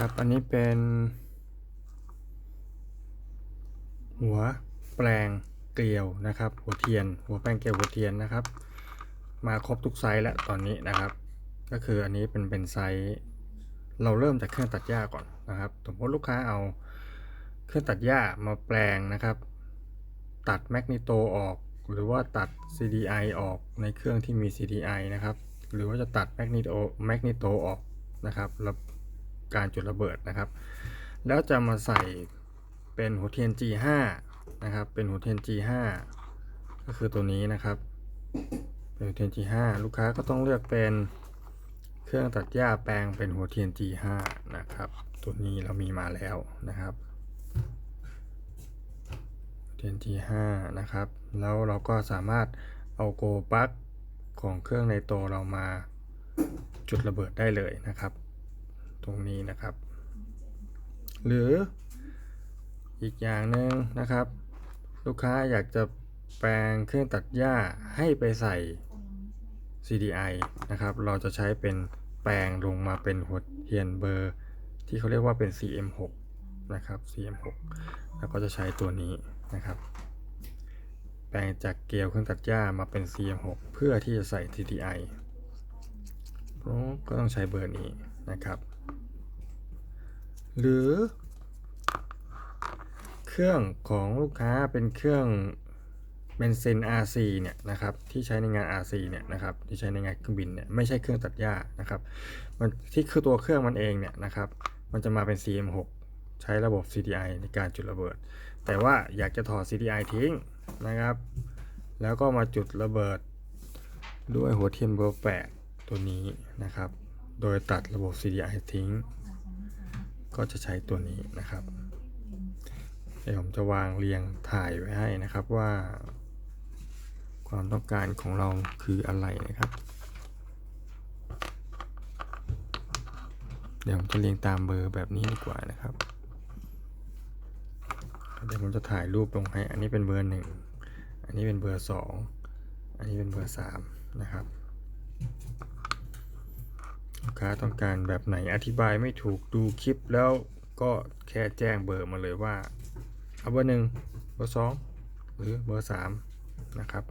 ครับ อันนี้เป็น หัวแปลงเกลียวนะครับ หัวเทียน หัวแปลงเกลียวหัวเทียนนะครับ มาครบทุกไซส์แล้วตอนนี้นะครับ ก็คืออันนี้เป็นเป็นไซส์เราเริ่มจากเครื่องตัดหญ้าก่อนนะครับสมมติลูกค้าเอาเครื่องตัดหญ้ามาแปลงนะครับ ตัดแมกนิโตออก หรือว่าตัด CDI ออกในเครื่องที่มี CDI นะครับ หรือว่าจะตัดแมกนิโตแมกนิโตออกนะครับแล้ว การจุดระเบิดนะครับ แล้วจะมาใส่เป็นหัวเทียน G5 นะครับ เป็นหัวเทียน G5 ก็คือตัวนี้นะครับ เป็นหัวเทียน G5 ลูกค้าก็ต้องเลือกเป็นเครื่องตัดหญ้าแปลงเป็นหัวเทียน G5 นะครับ ตัวนี้เรามีมาแล้วนะครับเทียน G5 นะครับ แล้วเราก็สามารถเอาโกปักของเครื่องในโตเรามาจุดระเบิดได้เลยนะครับ ตรงนี้นะครับ หรืออีกอย่างหนึ่งนะครับ ลูกค้าอยากจะแปลงเครื่องตัดหญ้าให้ไปใส่ CDI นะครับ เราจะใช้เป็นแปลงลงมาเป็นหัวเทียนเบอร์ ที่เขาเรียกว่าเป็น CM6 นะครับ CM6 แล้วก็จะใช้ตัวนี้นะครับ แปลงจากเกลียวเครื่องตัดหญ้ามาเป็น CM6 เพื่อที่จะใส่ CDI ก็ต้องใช้เบอร์นี้นะครับ หรือ เครื่องของลูกค้าเป็นเครื่องเป็นเซน RC เนี่ยนะครับที่ใช้ในงาน RC เนี่ยนะครับที่ใช้ในงานเครื่องบินเนี่ยไม่ใช่เครื่องตัดหญ้านะครับมันที่คือตัวเครื่องมันเองเนี่ยนะครับมันจะมาเป็น CM6 ใช้ระบบ CDI ในการจุดระเบิด แต่ว่าอยากจะถอด CDI ทิ้งนะครับ แล้วก็มาจุดระเบิดด้วยหัวเทียนเบอร์8ตัวนี้นะครับ โดยตัดระบบ CDI ทิ้ง ก็จะใช้ตัวนี้นะครับเดี๋ยวผมจะวางเรียงถ่ายไว้ให้นะครับว่า ความต้องการของเราคืออะไรนะครับ เดี๋ยวผมจะเรียงตามเบอร์แบบนี้ดีกว่านะครับเดี๋ยวผมจะถ่ายรูปลงให้ อันนี้เป็นเบอร์หนึ่ง อันนี้เป็นเบอร์สอง อันนี้เป็นเบอร์สามนะครับ ลูกค้าต้องการแบบไหนอธิบายไม่ถูกดูคลิปแล้วก็แค่แจ้งเบอร์มาเลยว่า เอาเบอร์หนึ่งเบอร์สองหรือเบอร์สามนะครับ